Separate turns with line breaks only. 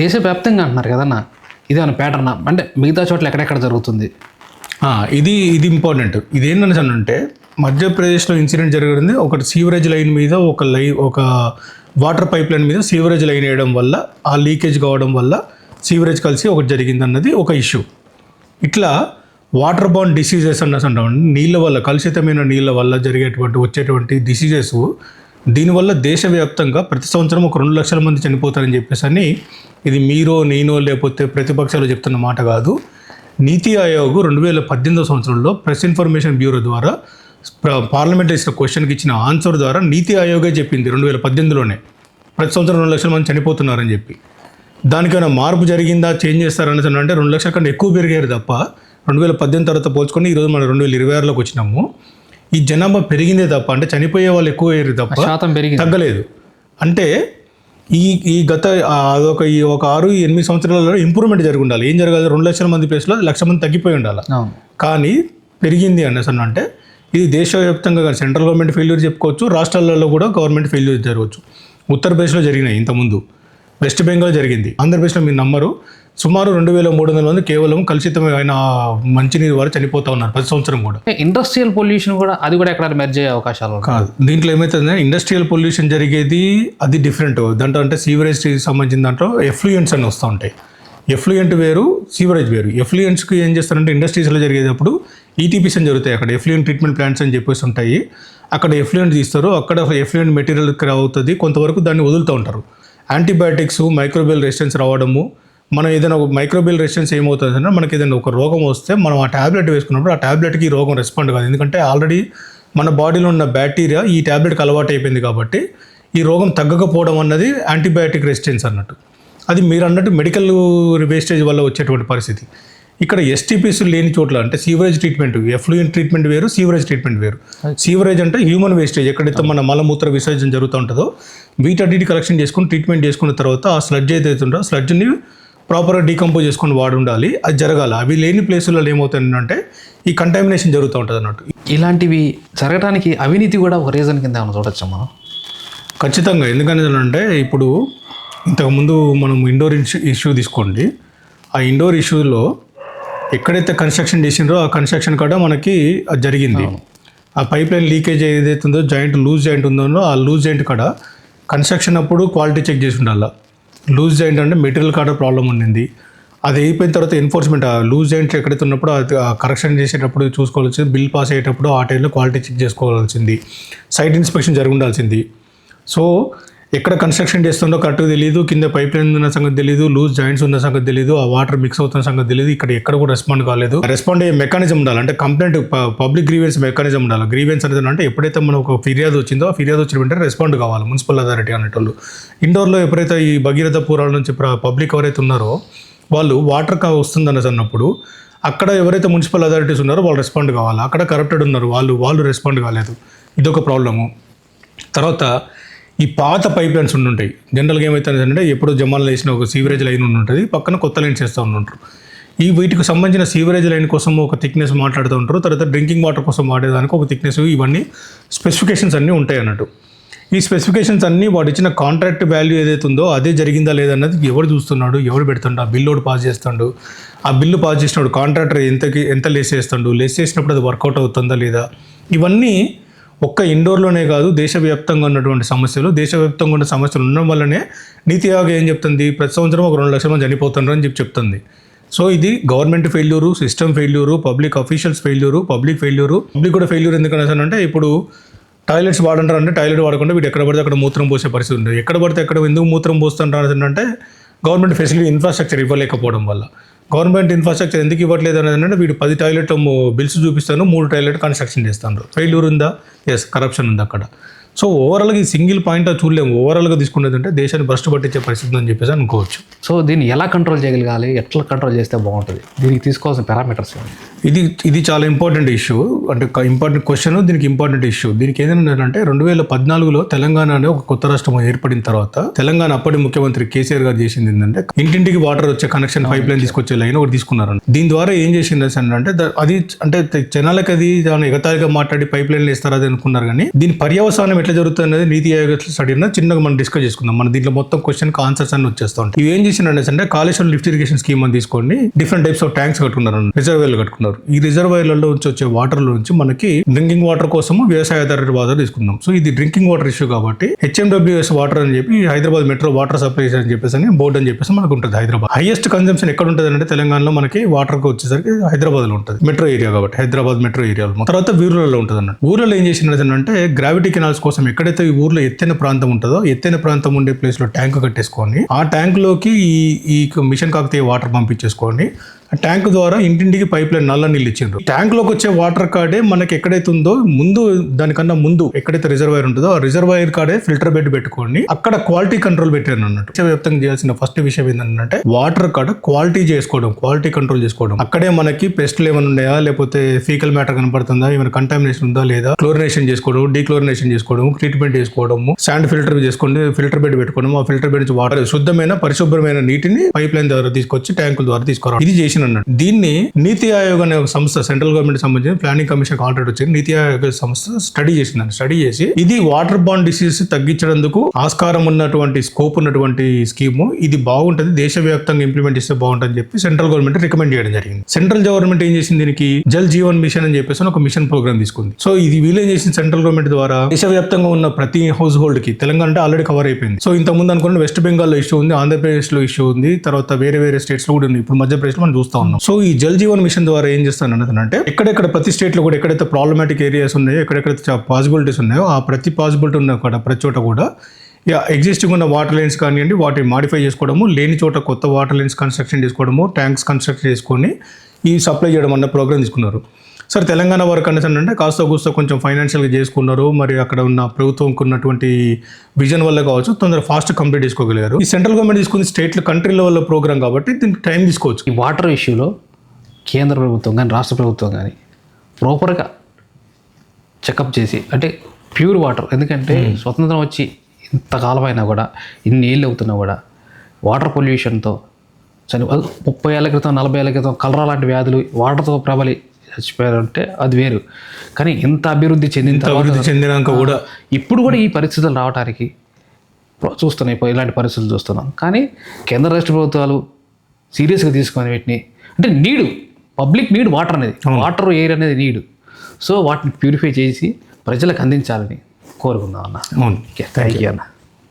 దేశవ్యాప్తంగా అంటున్నారు కదన్నా ఇదేమన్నా ప్యాటర్న్ అంటే మిగతా చోట్ల ఎక్కడెక్కడ జరుగుతుంది?
ఇది ఇది ఇంపార్టెంట్ ఇది ఏంటని అంటే మధ్యప్రదేశ్లో ఇన్సిడెంట్ జరిగింది. ఒకటి సీవరేజ్ లైన్ మీద ఒక లై ఒక వాటర్ పైప్ లైన్ మీద సీవరేజ్ లైన్ వేయడం వల్ల ఆ లీకేజ్ కావడం వల్ల సీవరేజ్ కలిసి ఒకటి జరిగింది అన్నది ఒక ఇష్యూ ఇట్లా వాటర్ బాండ్ డిసీజెస్ అన్నది అంటాం నీళ్ళ వల్ల కలుషితమైన నీళ్ళ వల్ల జరిగేటువంటి వచ్చేటువంటి డిసీజెస్ దీనివల్ల దేశవ్యాప్తంగా ప్రతి సంవత్సరం ఒక రెండు లక్షల మంది చనిపోతారని చెప్పేసి అని ఇది మీరో నేనో లేకపోతే ప్రతిపక్షాలు చెప్తున్న మాట కాదు. నీతి ఆయోగ్ రెండు వేల పద్దెనిమిదో సంవత్సరంలో ప్రెస్ ఇన్ఫర్మేషన్ బ్యూరో ద్వారా పార్లమెంట్ ఇచ్చిన క్వశ్చన్కి ఇచ్చిన ఆన్సర్ ద్వారా నీతి ఆయోగే చెప్పింది రెండు వేల పద్దెనిమిదిలోనే. ప్రతి సంవత్సరం రెండు లక్షల మంది చనిపోతున్నారని చెప్పి. దానికైనా మార్పు జరిగిందా చేంజ్ చేస్తారని అంటే రెండు లక్షల కన్నా ఎక్కువ పెరిగారు తప్ప రెండు వేల పద్దెనిమిది తర్వాత పోల్చుకొని ఈరోజు మనం రెండు వేల ఇరవై ఆరులోకి వచ్చినాము. ఈ జనాభా పెరిగిందే తప్ప అంటే చనిపోయే వాళ్ళు ఎక్కువ అయ్యారు తప్ప
శాతం పెరిగింది.
తగ్గలేదు. అంటే ఈ ఈ గత అదొక ఈ ఒక ఆరు ఎనిమిది సంవత్సరాలలో ఇంప్రూవ్మెంట్ జరిగి ఉండాలి. ఏం జరగాలి? రెండు లక్షల మంది ప్లేస్లో లక్ష మంది తగ్గిపోయి ఉండాలి. కానీ పెరిగింది అనేసి అని అంటే ఇది దేశవ్యాప్తంగా కానీ సెంట్రల్ గవర్నమెంట్ ఫెయిల్యూర్ చెప్పుకోవచ్చు రాష్ట్రాలలో కూడా గవర్నమెంట్ ఫెయిల్యూర్ జరగవచ్చు. ఉత్తరప్రదేశ్లో జరిగినాయి ఇంతకుముందు. వెస్ట్ బెంగాల్ జరిగింది. ఆంధ్రప్రదేశ్లో మీరు నమ్మరు. సుమారు రెండు వేల మూడు వందల మంది కేవలం కలుషితమైన మంచినీరు వారు చనిపోతా ఉన్నారు ప్రతి సంవత్సరం కూడా.
ఇండస్ట్రియల్ పొల్యూషన్ కూడా అది కూడా ఎక్కడ మెర్జ్ అయ్యే అవకాశాలు
కాదు. దీంట్లో ఏమవుతుందంటే ఇండస్ట్రియల్ పొల్యూషన్ జరిగేది అది డిఫరెంట్ దాంట్లో అంటే సీవరేజ్ సంబంధించిన దాంట్లో ఎఫ్లూయెంట్స్ అని వస్తూ ఉంటాయి. ఎఫ్లూయెంట్ వేరు సీవరేజ్ వేరు. ఎఫ్లూయెంట్స్కి ఏం చేస్తారంటే ఇండస్ట్రీస్లో జరిగేటప్పుడు ఈటీపీస్ అని జరుగుతాయి అక్కడ. ఎఫ్లూయెంట్ ట్రీట్మెంట్ ప్లాంట్స్ అని చెప్పేసి ఉంటాయి. అక్కడ ఎఫ్లూయెంట్ తీస్తారు. అక్కడ ఎఫ్లూయెంట్ మెటీరియల్ అవుతుంది కొంతవరకు దాన్ని వదులుతూ ఉంటారు. యాంటీబయాటిక్స్ మైక్రోబియల్ రెసిస్టెన్స్ రావడము మనం ఏదైనా ఒక మైక్రోబియల్ రెసిస్టెన్స్ ఏమవుతుంది అంటే మనకి ఏదైనా ఒక రోగం వస్తే మనం ఆ ట్యాబ్లెట్ వేసుకున్నప్పుడు ఆ ట్యాబ్లెట్కి ఈ రోగం రెస్పాండ్ కాదు. ఎందుకంటే ఆల్రెడీ మన బాడీలో ఉన్న బ్యాక్టీరియా ఈ ట్యాబ్లెట్కి అలవాటు అయిపోయింది కాబట్టి ఈ రోగం తగ్గకపోవడం అన్నది యాంటీబయాటిక్ రెసిస్టెన్స్ అన్నట్టు. అది మీరు అన్నట్టు మెడికల్ వేస్టేజ్ వల్ల వచ్చేటువంటి పరిస్థితి. ఇక్కడ ఎస్టీపీస్ లేని చోట్ల అంటే సీవరేజ్ ట్రీట్మెంట్ ఎఫ్లూయెంట్ ట్రీట్మెంట్ వేరు సీవరేజ్ ట్రీట్మెంట్ వేరు. సీవరేజ్ అంటే హ్యూమన్ వేస్టేజ్ ఎక్కడైతే మన మలమూత్ర విసర్జన జరుగుతూ ఉంటుందో వీటన్నిటి కలెక్షన్ చేసుకుని ట్రీట్మెంట్ చేసుకున్న తర్వాత ఆ స్లడ్జ్ ఏదైతే ఉందో స్లడ్జ్ని ప్రాపర్గా డీకంపోజ్ చేసుకొని వాడి ఉండాలి అది జరగాలి. అవి లేని ప్లేసులలో ఏమవుతుందంటే ఈ కంటామినేషన్ జరుగుతూ ఉంటుంది అన్నట్టు.
ఇలాంటివి జరగడానికి అవినీతి కూడా ఒక రీజన్ కింద ఏమైనా చూడొచ్చా మనం
ఖచ్చితంగా. ఎందుకని అంటే ఇప్పుడు ఇంతకుముందు మనం ఇండోర్ ఇష్యూ ఇష్యూ తీసుకోండి. ఆ ఇండోర్ ఇష్యూలో ఎక్కడైతే కన్స్ట్రక్షన్ చేసిండ్రో ఆ కన్స్ట్రక్షన్ కాడ మనకి అది జరిగింది. ఆ పైప్ లైన్ లీకేజ్ ఏదైతే ఉందో జాయింట్ లూజ్ జాయింట్ ఉందో ఆ లూజ్ జాయింట్ కాడ కన్స్ట్రక్షన్ అప్పుడు క్వాలిటీ చెక్ చేసి ఉండాలి. లూజ్ జాయింట్ అంటే మెటీరియల్ కార్డర్ ప్రాబ్లం ఉండింది. అది అయిపోయిన తర్వాత ఎన్ఫోర్స్మెంట్ లూజ్ జాయింట్ ఎక్కడైతే ఉన్నప్పుడు అది కరెక్షన్ చేసేటప్పుడు చూసుకోవాల్సింది బిల్ పాస్ అయ్యేటప్పుడు ఆ టైంలో క్వాలిటీ చెక్ చేసుకోవాల్సింది. సైట్ ఇన్స్పెక్షన్ జరిగి ఉండాల్సింది. సో ఎక్కడ కన్స్ట్రక్షన్ చేస్తుందో కరెక్ట్గా తెలియదు కింద పైప్ లైన్ ఉన్న సంగతి తెలియదు లూజ్ జాయింట్స్ ఉన్న సంగతి తెలియదు ఆ వాటర్ మిక్స్ అవుతున్న సంగతి తెలియదు ఇక్కడ ఎక్కడ కూడా రెస్పాండ్ కాలేదు. రెస్పాండ్ అయ్యే మెకానిజం ఉండాలి. అంటే కంప్లైంట్ పబ్లిక్ గ్రీవెన్స్ మెకానిజం ఉండాలి. గ్రీవెన్స్ అనేది అంటే ఎప్పుడైతే మనం ఒక ఫిర్యాదు వచ్చిందో ఆ ఫిర్యాదు వచ్చిన వెంటనే రెస్పాండ్ కావాలి మున్సిపల్ అథారిటీ అనేటోళ్ళు. ఇండోర్లో ఎప్పుడైతే ఈ భగీరథ పూరాల నుంచి పబ్లిక్ ఎవరైతే ఉన్నారో వాళ్ళు వాటర్ కా వస్తుంది అన్నప్పుడు అక్కడ ఎవరైతే మున్సిపల్ అథారిటీస్ ఉన్నారో వాళ్ళు రెస్పాండ్ కావాలి. అక్కడ కరప్టెడ్ ఉన్నారు వాళ్ళు వాళ్ళు రెస్పాండ్ కాలేదు. ఇదొక ప్రాబ్లము తర్వాత ఈ పాత పైప్ లైన్స్ ఉండుంటాయి జనరల్గా ఏమవుతుందంటే ఎప్పుడో జమాలు వేసిన ఒక సీవరేజ్ లైన్ ఉంటుంది. పక్కన కొత్త లైన్స్ వేస్తూ ఉంటారు. ఈ వీటికి సంబంధించిన సీవరేజ్ లైన్ కోసం ఒక థిక్నెస్ మాట్లాడుతూ ఉంటారు. తర్వాత డ్రింకింగ్ వాటర్ కోసం వాడేదానికి ఒక థిక్నెస్ ఇవన్నీ స్పెసిఫికేషన్స్ అన్నీ ఉంటాయి అన్నట్టు. ఈ స్పెసిఫికేషన్స్ అన్నీ వాడు ఇచ్చిన కాంట్రాక్ట్ వాల్యూ ఏదైతే ఉందో అదే జరిగిందా లేదన్నది ఎవరు చూస్తున్నాడు ఎవరు పెడుతుండు ఆ బిల్లు ఒకటి పాస్ చేస్తాడు ఆ బిల్లు పాస్ చేసినప్పుడు కాంట్రాక్టర్ ఎంతకి ఎంత లెస్ చేస్తాడు లెస్ చేసినప్పుడు అది వర్కౌట్ అవుతుందా లేదా? ఇవన్నీ ఒక్క ఇండోర్లోనే కాదు దేశవ్యాప్తంగా ఉన్నటువంటి సమస్యలు. దేశవ్యాప్తంగా ఉన్న సమస్యలు ఉండడం వల్లనే నీతి ఆయోగ్ ఏం చెప్తుంది? ప్రతి సంవత్సరం ఒక రెండు లక్షల మంది చనిపోతున్నారు అని చెప్పి చెప్తుంది. సో ఇది government failure system failure public officials failure public failure public కూడా ఫెయిల్యూర్ ఎందుకని అంటే ఇప్పుడు టాయిలెట్స్ వాడంటారు అంటే టాయిలెట్ వాడకుండా వీడు ఎక్కడ పడితే అక్కడ మూత్రం పోసే పరిస్థితి ఉంది ఎక్కడ పడితే ఎక్కడ ఎందుకు మూత్రం పోస్తుంటారు అంటే గవర్నమెంట్ ఫెసిలిటీ ఇన్ఫ్రాస్ట్రక్చర్ ఇవ్వలేకపోవడం వల్ల. గవర్నమెంట్ ఇన్ఫ్రాస్ట్రక్చర్ ఎందుకు ఇవ్వట్లేదు అనేది అంటే వీడు పది టాయిలెట్ బిల్స్ చూపిస్తాను మూడు టాయిలెట్ కన్స్ట్రక్షన్ చేస్తాను ఫెయిల్యూర్ ఉందా? ఎస్ కరప్షన్ ఉంది అక్కడ సో ఓవరాల్గా ఈ సింగిల్ పాయింట్ చూడలేము ఓవరాల్గా తీసుకునేది అంటే దేశాన్ని భ్రష్టు పట్టించే పరిస్థితి అని చెప్పేసి అనుకోవచ్చు.
సో దీన్ని ఎలా కంట్రోల్ చేయగలగాలి? ఎట్లా కంట్రోల్ చేస్తే బాగుంటుంది? దీనికి తీసుకోవాల్సిన పారామీటర్స్
ఇది ఇది చాలా ఇంపార్టెంట్ ఇష్యూ అంటే ఇంపార్టెంట్ క్వశ్చన్ దీనికి ఇంపార్టెంట్ ఇష్యూ దీనికి ఏదైనా రెండు వేల పద్నాలుగులో తెలంగాణ అనే ఒక కొత్త రాష్ట్రం ఏర్పడిన తర్వాత తెలంగాణ అప్పటి ముఖ్యమంత్రి కేసీఆర్ గారు చేసింది ఏంటంటే ఇంటింటికి వాటర్ వచ్చే కనెక్షన్ పైప్ లైన్ తీసుకొచ్చే లైన్ ఒకటి తీసుకున్నారు. దీని ద్వారా ఏం చేసింది అంటే అది అంటే జనాలకు అది దాని ఎగతాళిగా మాట్లాడి పైప్ లైన్లు ఇస్తారు అది అనుకున్నారు కానీ దీని పర్యవసానం ఎట్లా జరుగుతుంది అనేది నీతి ఆయోగ స్టడీ చిన్నగా మనం డిస్కస్ చేసుకుందాం. మన దీంట్లో మొత్తం క్వశ్చన్ ఆన్సర్స్ అన్ని వచ్చేస్తూ ఉంటాయి. ఇవి ఏం చేసిన అంటే కాళేశ్వరం లిఫ్ట్ ఇరిగేషన్ స్కీమ్ అని తీసుకోండి. డిఫరెంట్ టైప్స్ ఆఫ్ ట్యాంక్స్ కట్టుకున్నారు. రిజర్వేర్లు కట్టుకున్నారు. ఈ రిజర్వాయర్లలో నుంచి వచ్చే వాటర్ నుంచి మనకి డ్రింకింగ్ వాటర్ కోసం వ్యవసాయ వాటర్ తీసుకుందాం. సో ఇది డ్రింకింగ్ వాటర్ ఇష్యూ కాబట్టి హెచ్ఎండబ్ల్యూఎస్ వాటర్ అని చెప్పి హైదరాబాద్ మెట్రో వాటర్ సప్లైస్ అని చెప్పేసి అని బోర్డు అని చెప్పేసి మనకు ఉంటుంది హైదరాబాద్. హైయెస్ట్ కన్జంప్షన్ ఎక్కడ ఉంటుంది అంటే తెలంగాణలో మనకి వాటర్కి వచ్చేసరికి హైదరాబాద్లో ఉంటుంది. మెట్రో ఏరియా కాబట్టి హైదరాబాద్ మెట్రో ఏరియాలో తర్వాత ఊర్లలో ఉంటుంది అన్నట్టు ఊర్లలో ఏం చేసినది అంటే గ్రావిటీ కెనాల్స్ కోసం ఎక్కడైతే ఈ ఊర్లో ఎత్తైన ప్రాంతం ఉంటుందో ఎత్తైన ప్రాంతం ఉండే ప్లేస్లో ట్యాంక్ కట్టేసుకోండి. ఆ ట్యాంక్లోకి ఈ ఈ మిషన్ కాకతీయ వాటర్ పంపించేసుకోండి. ట్యాంక్ ద్వారా ఇంటింటికి పైప్ లైన్ నల్ల నీళ్ళు ఇచ్చిండ్రు. ట్యాంక్లోకి వచ్చే వాటర్ కాడే మనకి ఎక్కడైతే ఉందో ముందు దానికన్నా ముందు ఎక్కడైతే రిజర్వాయర్ ఉంటుందో ఆ రిజర్వాయర్ కాడే ఫిల్టర్ బెడ్ పెట్టుకోండి అక్కడ క్వాలిటీ కంట్రోల్ పెట్టారు అన్నట్టు. వ్యాప్తంగా చేయాల్సిన ఫస్ట్ విషయం ఏంటంటే వాటర్ కాడ క్వాలిటీ చేసుకోవడం క్వాలిటీ కంట్రోల్ చేసుకోవడం. అక్కడే మనకి పెస్ట్లు ఏమైనా ఉన్నాయా? లేకపోతే ఫీకల్ మ్యాటర్ కనపడుతుందా? ఏమైనా కంటామినేషన్ ఉందా లేదా? క్లోరినేషన్ చేసుకోవడం డీక్లోరినేషన్ చేసుకోవడం ట్రీట్మెంట్ చేసుకోవడము శాండ్ ఫిల్టర్ చేసుకోండి ఫిల్టర్ బెడ్ పెట్టుకోవడం ఆ ఫిల్టర్ బెడ్ నుంచి వాటర్ శుద్ధమైన పరిశుభ్రమైన నీటిని పైప్ లైన్ ద్వారా తీసుకొచ్చి ట్యాంకుల ద్వారా తీసుకురావడం. ఇది చేసిన అన్నట్టు దీన్ని నీతి ఆయోగ్ అనే ఒక సంస్థ సెంట్రల్ గవర్నమెంట్ సంబంధించిన ప్లానింగ్ కమిషన్ ఆల్రెడీ వచ్చింది నీతి ఆయోగ్ సంస్థ స్టడీ చేసిందని స్టడీ చేసి ఇది వాటర్ బాండ్ డిసీజ్ తగ్గించడందుకు ఆస్కారం ఉన్నటువంటి స్కోప్ ఉన్నటువంటి స్కీము. ఇది బాగుంటుంది దేశవ్యాప్తంగా ఇంప్లిమెంట్ చేస్తే బాగుంటుంది చెప్పి సెంట్రల్ గవర్నమెంట్ రికమెండ్ చేయడం జరిగింది. సెంట్రల్ గవర్నమెంట్ ఏం చేసింది దీనికి? జల్ జీవన్ మిషన్ అని చెప్పేసి ఒక మిషన్ ప్రోగ్రామ్ తీసుకుంది. సో ఇది వీలేం చేసింది? సెంట్రల్ గవర్నమెంట్ ద్వారా దేశవ్యాప్తంగా ఉన్న ప్రతి హౌస్ హోల్డ్కి తెలంగాణ అంటే ఆల్రెడీ కవర్ అయిపోయింది. సో ఇంత ముందు అనుకున్న వెస్ట్ బెంగాల్లో ఇష్యూ ఉంది ఆంధ్రప్రదేశ్లో ఇష్యూ ఉంది తర్వాత వేరే వేరే స్టేట్స్లో కూడా ఉంది. ఇప్పుడు మధ్యప్రదేశ్లో మనం చూస్తాం ఉన్నాం. సో ఈ జల్ జీవన్ మిషన్ ద్వారా ఏం చేస్తాను అన్నది అంటే ఎక్కడెక్కడ ప్రతి స్టేట్లో కూడా ఎక్కడైతే ప్రాబ్లమాటిక్ ఏరియాస్ ఉన్నాయో ఎక్కడెక్కడైతే పాసిబిలిటీస్ ఉన్నాయో ఆ ప్రతి పాసిబిలిటీ ఉన్న కూడా ప్రతి చోట కూడా ఎగ్జిస్టింగ్ ఉన్న వాటర్ లైన్స్ కానివ్వండి వాటిని మాడిఫై చేసుకోవడము లేని చోట కొత్త వాటర్ లైన్స్ కన్స్ట్రక్షన్ చేసుకోవడము ట్యాంక్స్ కన్స్ట్రక్ట్ చేసుకొని ఈ సప్లై చేయడం అన్న ప్రోగ్రామ్ తీసుకున్నారు. సార్ తెలంగాణ వరకు అనేసి అంటే కాస్త కూస్త కొంచెం ఫైనాన్షియల్గా చేసుకున్నారు. మరి అక్కడ ఉన్న ప్రభుత్వంకి ఉన్నటువంటి విజన్ వల్ల కావచ్చు తొందర ఫాస్ట్ కంప్లీట్ చేసుకోగలిగారు. ఈ సెంట్రల్ గవర్నమెంట్ తీసుకుంది స్టేట్ కంట్రీ లెవెల్ ప్రోగ్రామ్ కాబట్టి దీనికి టైం తీసుకోవచ్చు.
ఈ వాటర్ ఇష్యూలో కేంద్ర ప్రభుత్వం కానీ రాష్ట్ర ప్రభుత్వం కానీ ప్రాపర్గా చెకప్ చేసి అంటే ప్యూర్ వాటర్ ఎందుకంటే స్వతంత్రం వచ్చి ఇంతకాలం అయినా కూడా ఇన్ని ఏళ్ళు అవుతున్నా కూడా వాటర్ పొల్యూషన్తో చని ముప్పై ఏళ్ళ క్రితం నలభై ఏళ్ళ క్రితం కలరా లాంటి వ్యాధులు వాటర్తో ప్రబలి చచ్చిపోయారంటే అది వేరు. కానీ ఇంత అభివృద్ధి చెందిన
అభివృద్ధి చెందినాక కూడా
ఇప్పుడు కూడా ఈ పరిస్థితులు రావడానికి ప్ర- చూస్తున్నాం ఇప్పుడు ఇలాంటి పరిస్థితులు చూస్తున్నాం. కానీ కేంద్ర రాష్ట్ర ప్రభుత్వాలు సీరియస్గా తీసుకొని వీటిని అంటే నీడు పబ్లిక్ నీడ్ వాటర్ అనేది. వాటర్ ఎయిర్ అనేది నీడు. సో వాటిని ప్యూరిఫై చేసి ప్రజలకు అందించాలని కోరుకుందాం అన్న. థ్యాంక్ యూ అన్న.